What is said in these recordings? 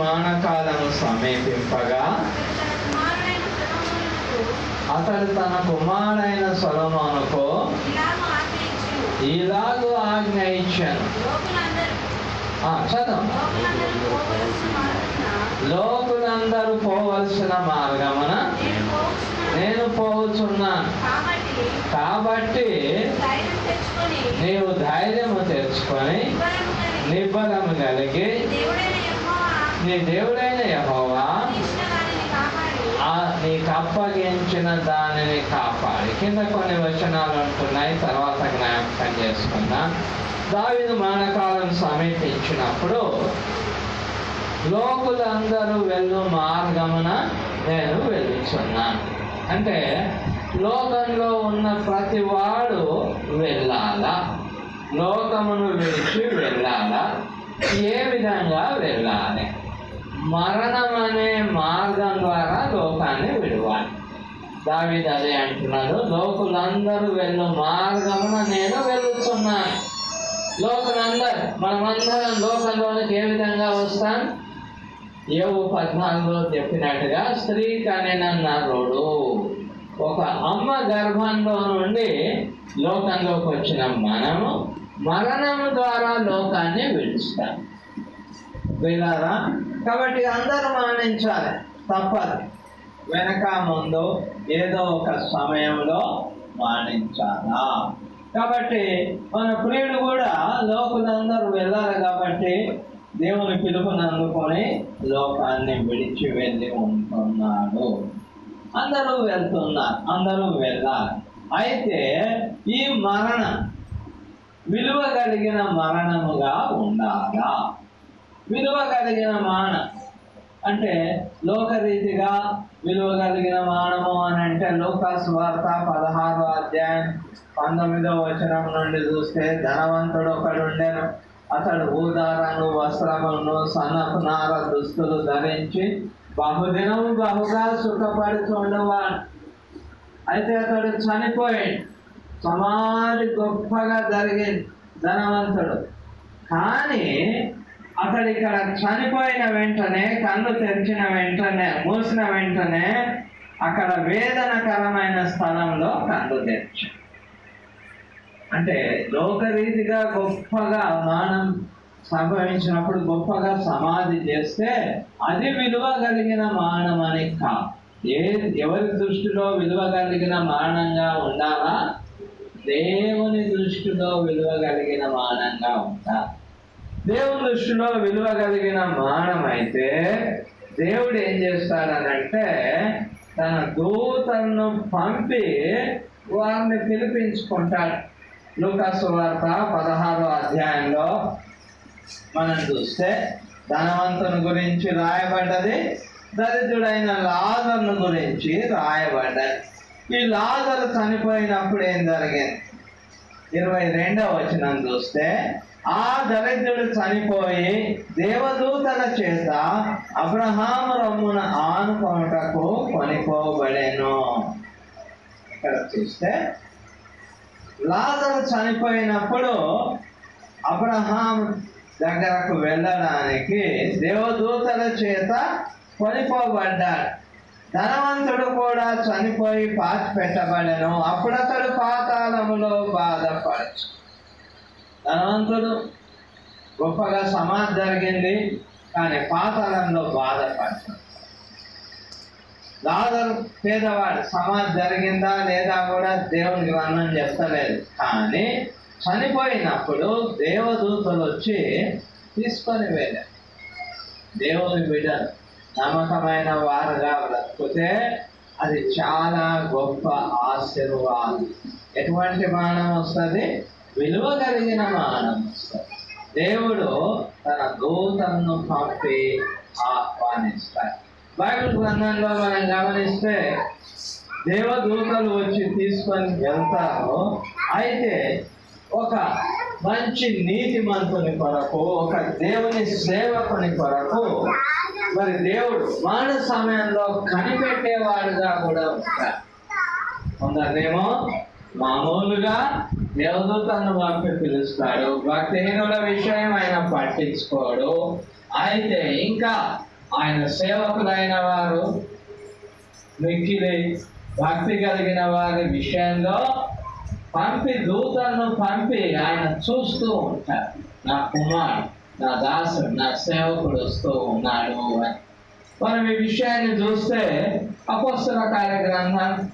మానకాలము సమీపింపగా అతడు తన కుమారుడైన సొలొమోనుకు ఇలాగూ ఆజ్ఞ ఇచ్చాను చదవం లోకులందరూ పోవలసిన మార్గమున నేను పోవచ్చున్నాను. కాబట్టి నీవు ధైర్యము తెచ్చుకొని నిబ్బరము కలిగి నిబ్బరము కలిగి దేవుడైన యెహోవా నీ దేవుడైన యహోవా ఆ నీకు అప్పగించిన దానిని కాపాడి. కింద కొన్ని వచనాలు ఉంటున్నాయి తర్వాత జ్ఞాపకం చేసుకున్నా. దావిదు మరణకాలం సమీపించినప్పుడు లోకులందరూ వెళ్ళు మార్గమున నేను వెళ్ళుచున్నాను అంటే లోకంలో ఉన్న ప్రతి వాడు వెళ్ళాలా? లోకమును విడిచి వెళ్ళాలా? ఏ విధంగా వెళ్ళాలి? మరణం అనే మార్గం ద్వారా లోకాన్ని విడవాలి. దావిది అదే అంటున్నాడు లోకులందరూ వెళ్ళు మార్గమున నేను వెళుతున్నాను లోకులందరూ మనమందరం లోకంలోనికి ఏ విధంగా వస్తాం? ఏవో పద్నాలుగులో చెప్పినట్టుగా స్త్రీ కనినన్నారోడు ఒక అమ్మ గర్భంలో నుండి లోకంలోకి వచ్చిన మనము మరణం ద్వారా లోకాన్ని విడుస్తాం. వీళ్ళారా? కాబట్టి అందరూ మానించాలి తప్పదు. వెనక ముందు ఏదో ఒక సమయంలో మానించాలా కాబట్టి మన ప్రియుడు కూడా లోకులందరూ వెళ్ళాలి కాబట్టి దేవుని పిలుపుని అందుకొని లోకాన్ని విడిచి వెళ్ళి ఉంటున్నాడు. అందరూ వెళ్తున్నారు. అందరూ వెళ్ళాలి. అయితే ఈ మరణం విలువ కలిగిన మరణముగా ఉండాలా? విలువ కలిగిన మాన. అంటే లోకరీతిగా విలువ కలిగిన మానము అని అంటే లోకాస్ వార్త పదహారో అధ్యాయం పంతొమ్మిదో వచనం నుండి చూస్తే ధనవంతుడు ఒకడు అతడు ఊదా రంగు వస్త్రములను సన్నపు నార దుస్తులు ధరించి బహుదినం బహుగా సుఖపడుతుండేవాడు అయితే అతడు చనిపోయాడు. సమాధి గొప్పగా జరిగింది ధనవంతుడు. కానీ అతడు ఇక్కడ చనిపోయిన వెంటనే కళ్ళు తెరిచిన వెంటనే మూసిన వెంటనే అక్కడ వేదనకరమైన స్థలంలో కళ్ళు తెరిచి. అంటే లోకరీతిగా గొప్పగా అవమానం సంభవించినప్పుడు గొప్పగా సమాధి చేస్తే అది విలువ కలిగిన మానం అని కా ఏ ఎవరి దృష్టిలో విలువ కలిగిన మానంగా ఉండాలా? దేవుని దృష్టిలో విలువ కలిగిన మానంగా ఉండాలి. దేవుని దృష్టిలో విలువ కలిగిన మానం అయితే దేవుడు ఏం చేస్తాడనంటే తన దూతలను పంపి వారిని పిలిపించుకుంటాడు. లూకాసు వార్త పదహారో అధ్యాయంలో మనం చూస్తే ధనవంతుని గురించి రాయబడ్డది దరిద్రుడైన లాజర్ను గురించి రాయబడ్డది. ఈ లాజర్ చనిపోయినప్పుడు ఏం జరిగింది? ఇరవై రెండవ వచనం చూస్తే ఆ దరిద్రుడు చనిపోయి దేవదూతల చేత అబ్రహాం రమ్మున ఆనుకొనుటకు కొనిపోబడేను. ఇక్కడ చూస్తే లాజరు చనిపోయినప్పుడు అబ్రహాం దగ్గరకు వెళ్ళడానికి దేవదూతల చేత కొనిపోబడ్డాడు. ధనవంతుడు కూడా చనిపోయి పాతి పెట్టబడెను. అప్పుడతడు పాతాళములో బాధపడచ్చు ధనవంతుడు గొప్పగా సమాధి జరిగింది కానీ పాతాళంలో బాధపడచ్చు లాజరు పేదవాడు సమాధి జరిగిందా లేదా కూడా దేవుని గ్రంథం చెప్తలేదు కానీ చనిపోయినప్పుడు దేవదూతలు వచ్చి తీసుకొని వెళ్ళారు. దేవుని బిడ్డలు నమ్మకమైన వారుగా బ్రతికితే అది చాలా గొప్ప ఆశీర్వాదం. ఎటువంటి మానం వస్తుంది? విలువ కలిగిన మానం వస్తుంది. దేవుడు తన దూతలను పంపి ఆహ్వానిస్తాడు. బైబిల్ గ్రంథంలో మనం గమనిస్తే దేవదూతలు వచ్చి తీసుకొని వెళ్తారు. అయితే ఒక మంచి నీతిమంతుని కొరకు ఒక దేవుని సేవకుని కొరకు మరి దేవుడు మాన సమయంలో కనిపెట్టేవాడుగా కూడా ఉందనేమో మామూలుగా దేవదూతలను పంపి పిలుస్తాడు భక్తిహీనుల విషయం ఆయన పట్టించుకోడు. అయితే ఇంకా ఆయన సేవకులైన వారు మిక్కిలి భక్తి కలిగిన వారి విషయంలో పంపి దూతలను పంపి ఆయన చూస్తూ ఉంటారు నా కుమారుడు నా దాసుడు నా సేవకుడు వస్తూ ఉన్నాడు అని. మనం ఈ విషయాన్ని చూస్తే అపోస్తల కార్యగ్రంథం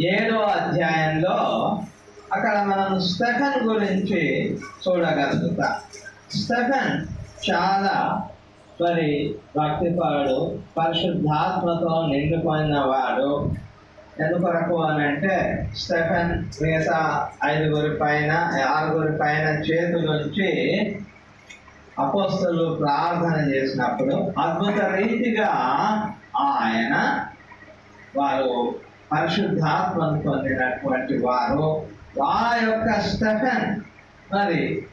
ఏడో అధ్యాయంలో అక్కడ మనం స్టెఫన్ గురించి చూడగలుగుతాం. స్టెఫన్ చాలా మరి భక్తిపరుడు పరిశుద్ధాత్మతో నిండిపోయిన వాడు ఎందుకొరకు అని అంటే స్టెఫెన్ మిగతా ఐదుగురి పైన ఆరుగురి పైన చేతులుంచి అపోస్తలు ప్రార్థన చేసినప్పుడు అద్భుత రీతిగా ఆయన వారు పరిశుద్ధాత్మను పొందినటువంటి వారు. వారి యొక్క స్టెఫెన్ మరి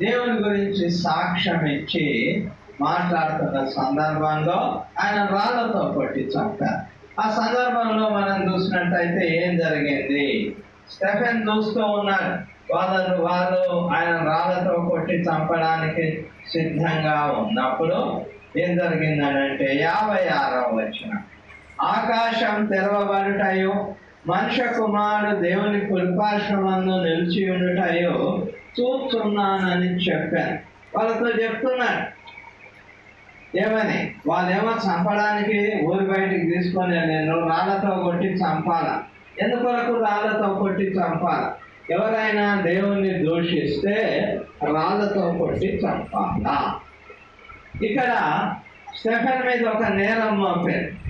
దేవుని గురించి సాక్ష్యం ఇచ్చి మాట్లాడుతున్న సందర్భంలో ఆయన రాళ్ళతో కొట్టి చంపారు. ఆ సందర్భంలో మనం చూసినట్టయితే ఏం జరిగింది? స్టెఫెన్ చూస్తూ ఉన్నాడు. వాళ్ళు వాళ్ళు ఆయన రాళ్ళతో కొట్టి చంపడానికి సిద్ధంగా ఉన్నప్పుడు ఏం జరిగిందనంటే యాభై ఆరవ వచ్చిన ఆకాశం తెరవబడుటయో మనుష్య కుమారుడు దేవుని కుల్పాశ్రమంలో నిలిచి ఉండుటయో చూస్తున్నానని చెప్పాను. వాళ్ళతో చెప్తున్నాడు. ఏమని? వాళ్ళేమో చంపడానికి ఊరి బయటికి తీసుకొని నేను రాళ్ళతో కొట్టి చంపాల? ఎందుకొరకు రాళ్ళతో కొట్టి చంపాల? ఎవరైనా దేవుణ్ణి దూషిస్తే రాళ్ళతో కొట్టి చంపాలా? ఇక్కడ స్టెఫెన్ మీద ఒక నేరం మోపారు.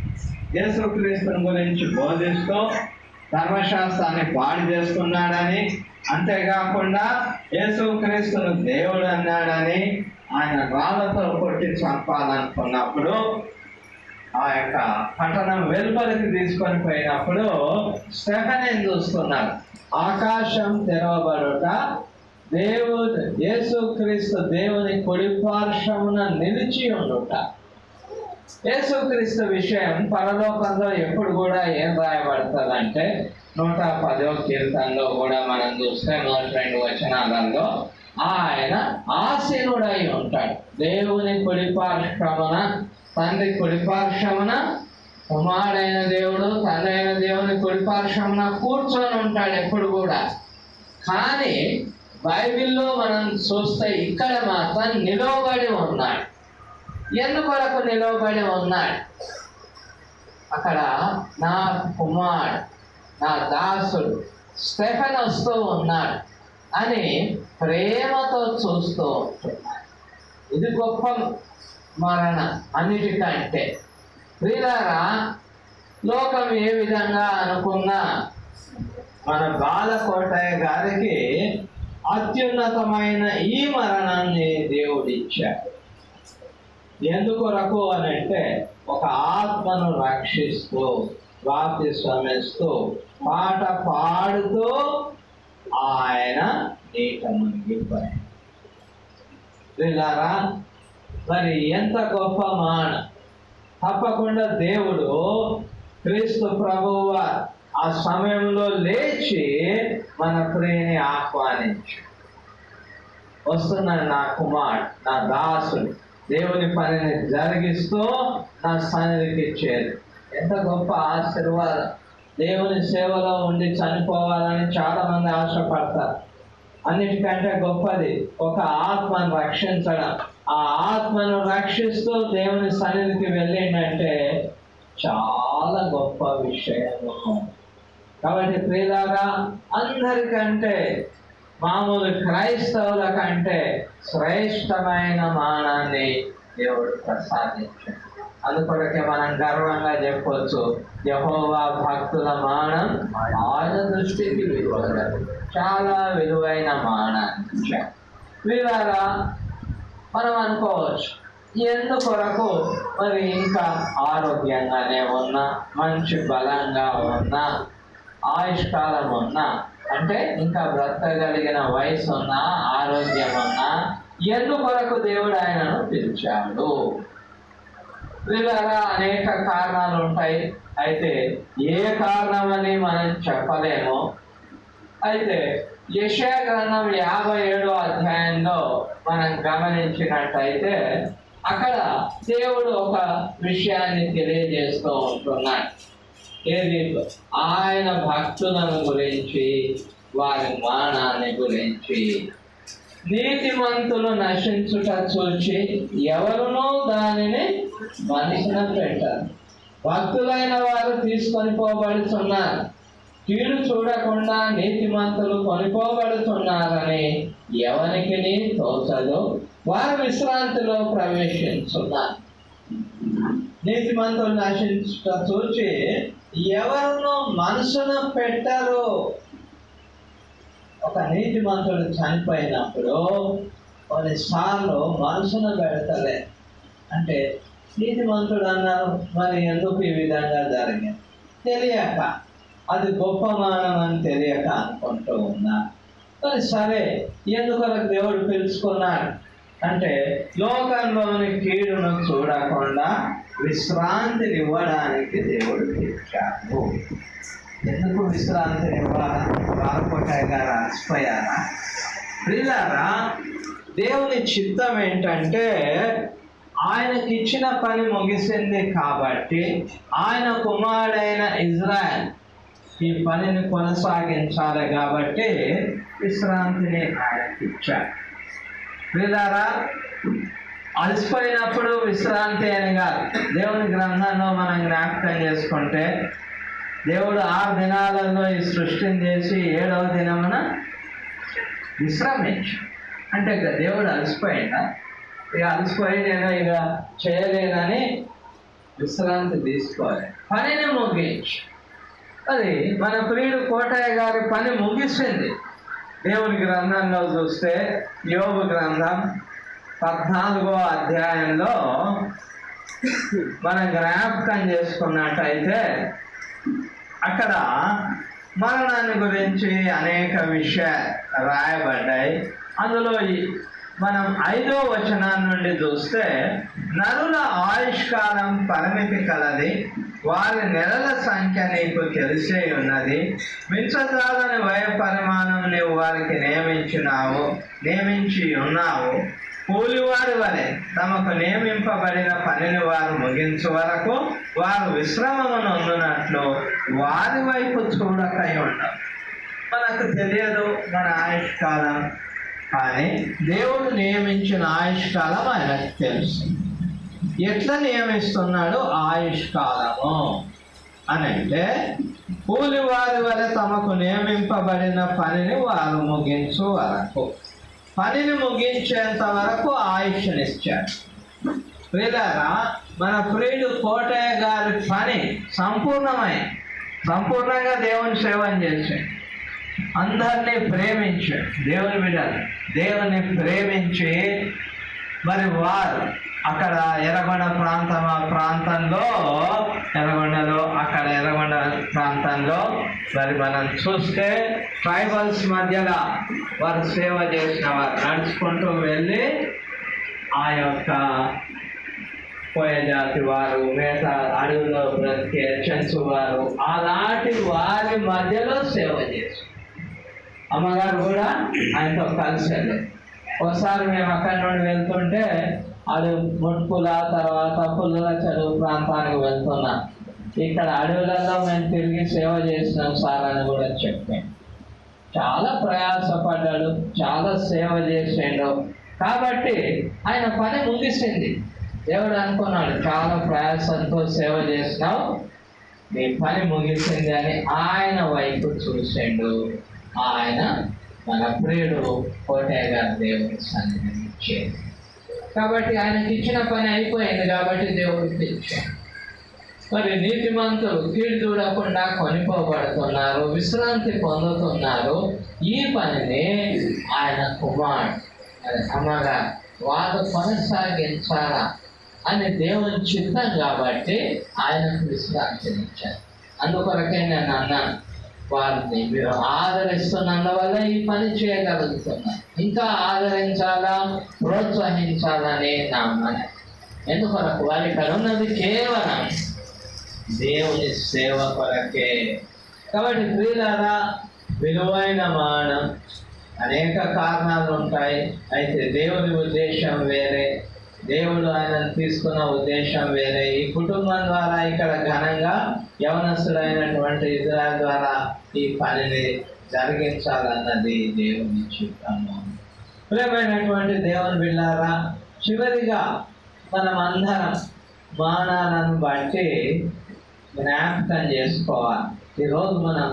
యేసుక్రీస్తుని గురించి బోధిస్తూ ధర్మశాస్త్రాన్ని పాడు చేస్తున్నాడని అంతేకాకుండా యేసుక్రీస్తును దేవుడు అన్నాడని ఆయన రాళ్ళతో కొట్టి చంపాలనుకున్నప్పుడు ఆ యొక్క పట్టణం వెలుపలికి తీసుకొని పోయినప్పుడు స్టెఫెన్ ఏం చూస్తున్నారు. ఆకాశం తెరవబడుట దేవుడు యేసుక్రీస్తు దేవుని కొడిపార్శ్వమున నిలిచి ఉండుట. యేసుక్రీస్తు విషయం పరలోకంలో ఎప్పుడు కూడా ఏం రాయబడుతుందంటే నూట పదో కీర్తనలో కూడా మనం చూస్తే నూట రెండు వచనాలలో ఆయన ఆశీనుడై ఉంటాడు. దేవుని కుడిపార్శ్వమున తండ్రి కుడిపార్శ్వమున కుమారుడైన దేవుడు తండ్రి అయిన దేవుని కుడిపార్శ్వమున కూర్చొని ఉంటాడు ఎప్పుడు కూడా. కానీ బైబిల్లో మనం చూస్తే ఇక్కడ మాత్రం నిలవబడి ఉన్నాడు. ఎందుకొరకు నిలవబడి ఉన్నాడు? అక్కడ నా కుమారుడు నా దాసుడు స్టెఫెన్ వస్తూ ఉన్నాడు అని ప్రేమతో చూస్తూ ఇది గొప్ప మరణ అన్నిటికంటే. ప్రియులారా లోకం ఏ విధంగా అనుకున్నా మన బాలకోటయ్య గారికి అత్యున్నతమైన ఈ మరణాన్ని దేవుడిచ్చాడు ఎందుకొరకు అని అంటే ఒక ఆత్మను రక్షిస్తూ బాప్తిస్వమిస్తూ పాట పాడుతూ ఆయన వీళ్ళారా మరి ఎంత గొప్ప మాన తప్పకుండా దేవుడు క్రీస్తు ప్రభువ ఆ సమయంలో లేచి మన ప్రియని ఆహ్వానించు. వస్తున్నాడు నా కుమార్ నా దాసుడు దేవుని పనిని జరిగిస్తూ నా సన్నిధికి చేరు. ఎంత గొప్ప ఆశీర్వాదం. దేవుని సేవలో ఉండి చనిపోవాలని చాలా మంది ఆశపడతారు. అన్నిటికంటే గొప్పది. ఒక ఆత్మను రక్షించడం. ఆ ఆత్మను రక్షిస్తూ దేవుని సన్నిధికి వెళ్ళిందంటే చాలా గొప్ప విషయం కాబట్టి ప్రియులారా అందరికంటే మామూలు క్రైస్తవుల కంటే శ్రేష్టమైన మానాన్ని దేవుడు ప్రసాదించాడు. అందుకొరకే మనం గర్వంగా చెప్పవచ్చు యహోవా భక్తుల మానం ఆయన దృష్టికి విలువగలదు. చాలా విలువైన మానాన్ని ఇచ్చాడు. వీళ్ళారా మనం అనుకోవచ్చు ఎందుకొరకు మరి ఇంకా ఆరోగ్యంగానే ఉన్నా మంచి బలంగా ఉన్నా ఆయుష్కాలం ఉన్నా అంటే ఇంకా బ్రతకగలిగిన వయసు ఉన్నా ఆరోగ్యం ఉన్నా ఎందుకొరకు దేవుడు ఆయనను పిలిచాడు? వీళ్ళరా అనేక కారణాలు ఉంటాయి అయితే ఏ కారణమని మనం చెప్పలేము. అయితే యశాగ్రంథం యాభై ఏడో అధ్యాయంలో మనం గమనించినట్టయితే అక్కడ దేవుడు ఒక విషయాన్ని తెలియజేస్తూ ఉంటున్నాడు. ఏది ఆయన భక్తులను గురించి వారి మానాన్ని గురించి. నీతిమంతులు నశించుట చూచి ఎవరునూ దానిని మనిషిన పెట్టారు. భక్తులైన వారు తీసుకొని పోబడుతున్నారు కీడు చూడకుండా నీతిమంతులు కొనుకోబడుతున్నారని ఎవరికి తోచదు. వారు విశ్రాంతిలో ప్రవేశించున్నారు. నీతిమంతులు నశించుట చూచి ఎవరును మనసును పెట్టరు. ఒక నీతిమంతుడు చనిపోయినప్పుడు కొన్నిసార్లు మనసును పెడతలే. అంటే నీతిమంతుడు అన్నారు మరి ఎందుకు ఈ విధంగా జరిగింది? తెలియక అది గొప్ప మానం అని తెలియక అనుకుంటూ ఉన్నా. మరి సరే ఎందుకొరకు దేవుడు పిలుచుకున్నాడు? అంటే లోకంలోని కీడును చూడకుండా విశ్రాంతిని ఇవ్వడానికి దేవుడు పిలిచాడు. ఎందుకు విశ్రాంతిని ఇవ్వాలా బాలకోటాయ్ గారు అలసిపోయారా పిల్లారా దేవుని చిత్తం ఏంటంటే ఆయనకి ఇచ్చిన పని ముగిసింది కాబట్టి ఆయన కుమారుడైన ఇజ్రాయెల్ ఈ పనిని కొనసాగించాలి కాబట్టి విశ్రాంతిని ఆయనకి ఇచ్చాడు. వీళ్ళారా అలసిపోయినప్పుడు విశ్రాంతి అని కాదు. దేవుని గ్రంథంలో మనం జ్ఞాపకం చేసుకుంటే దేవుడు ఆరు దినాలలో ఈ సృష్టిని చేసి ఏడవ దినమున విశ్రమించు అంటే ఇక దేవుడు అలసిపోయిందా? ఇక అలసిపోయి నేను ఇక చేయలేనని విశ్రాంతి తీసుకోవాలి పనిని ముగించు అది మన ప్రియుడు కోటయ్య గారి పని ముగిసింది. దేవుని గ్రంథంలో చూస్తే యోగు గ్రంథం పద్నాలుగో అధ్యాయంలో మనం జ్ఞాపకం చేసుకున్నట్టయితే అక్కడ మరణాన్ని గురించి అనేక విషయాలు రాయబడ్డాయి. అందులో ఈ- మనం ఐదో వచనాన్ని నుండి చూస్తే నరుల ఆయుష్కాలం పరిమితి కలది. వారి నెలల సంఖ్య నీకు తెలిసే ఉన్నది. మించజాలని వయ పరిమాణం నీవు వారికి నియమించినావు నియమించి ఉన్నావు. కూలివారి వలె తమకు నియమింపబడిన పనిని వారు ముగించు వరకు వారు విశ్రమమును అందునట్లు వారి వైపు చూడకై ఉండవు మనకు తెలియదు మన ఆయుష్కాలం. కానీ దేవుడు నియమించిన ఆయుష్కాలం ఆయనకు తెలుసు. ఎట్లా నియమిస్తున్నాడు ఆయుష్కాలము? అని అంటే కూలివారి వలె తమకు నియమింపబడిన పనిని వారు ముగించు వరకు. పనిని ముగించేంత వరకు ఆయుష్నిచ్చారు ప్రియులారా మన ప్రియుడు కోటయ్య గారి పని సంపూర్ణమై సంపూర్ణంగా దేవుని సేవను చేశాడు. అందరినీ ప్రేమించాడు. దేవుని బిడ్డలు దేవుని ప్రేమించి మరి వారు అక్కడ ఎర్రగొండ ప్రాంతం ఆ ప్రాంతంలో ఎర్రగొండలో అక్కడ ఎర్రగొండ ప్రాంతంలో మరి మనం చూస్తే ట్రైబల్స్ మధ్యలో వారు సేవ చేసిన వారు నడుచుకుంటూ వెళ్ళి ఆ యొక్క పోయే జాతి వారు మిగతా అడవిలో బ్రతికే చెంచు వారు అలాంటి వారి మధ్యలో సేవ చేశారు అమ్మగారు కూడా ఆయనతో కలిసి వెళ్ళారు ఒకసారి మేము అక్కడి నుండి వెళ్తుంటే అది ముట్పుల తర్వాత పుల్లల చెరువు ప్రాంతానికి వెళ్తున్నా. ఇక్కడ అడవులలో మేము తిరిగి సేవ చేసినాం సార్ అని కూడా చెప్పాం చాలా ప్రయాసపడ్డాడు చాలా సేవ చేసిండు. కాబట్టి ఆయన పని ముగిసింది. దేవుడు అనుకున్నాడు చాలా ప్రయాసంతో సేవ చేసినావు నీ పని ముగిసింది అని ఆయన వైపు చూసిండు. ఆయన మన ప్రియుడు కోటయ్య గారి దేవుని సన్నిధిని కాబట్టి ఆయనకి ఇచ్చిన పని అయిపోయింది కాబట్టి దేవుడు పిలిచాడు మరి నీతిమంతులు కీడు చూడకుండా కొనిపోబడుతున్నారు విశ్రాంతి పొందుతున్నారు ఈ పనిని ఆయన కుమారుడు అది అమ్మగా వారు కొనసాగించాలా అని దేవుని చిత్తం కాబట్టి ఆయనకు విశ్రాంతినిచ్చారు. అందుకొరకే నేను అన్నాను వారిని. ఆదరిస్తున్న వల్ల ఈ పని చేయగలుగుతున్నాను ఇంకా ఆదరించాలా? ప్రోత్సహించాలనే నా మన ఎందుకొరకు? వారి ఇక్కడ ఉన్నది కేవలం దేవుని సేవ కొరకే. కాబట్టి ప్రియులారా విలువైన మానం అనేక కారణాలు ఉంటాయి అయితే దేవుని ఉద్దేశం వేరే. దేవుడు ఆయన తీసుకున్న ఉద్దేశం వేరే. ఈ కుటుంబం ద్వారా ఇక్కడ ఘనంగా యవనస్తుడైనటువంటి ఇజ్రాయల్ ద్వారా ఈ పనిని జరిగించాలన్నది దేవుని చిత్తము. ప్రియమైనటువంటి దేవుని బిళ్ళారా చివరిగా మనం అందరం మానాలను బట్టి జ్ఞాపకం చేసుకోవాలి. ఈరోజు మనం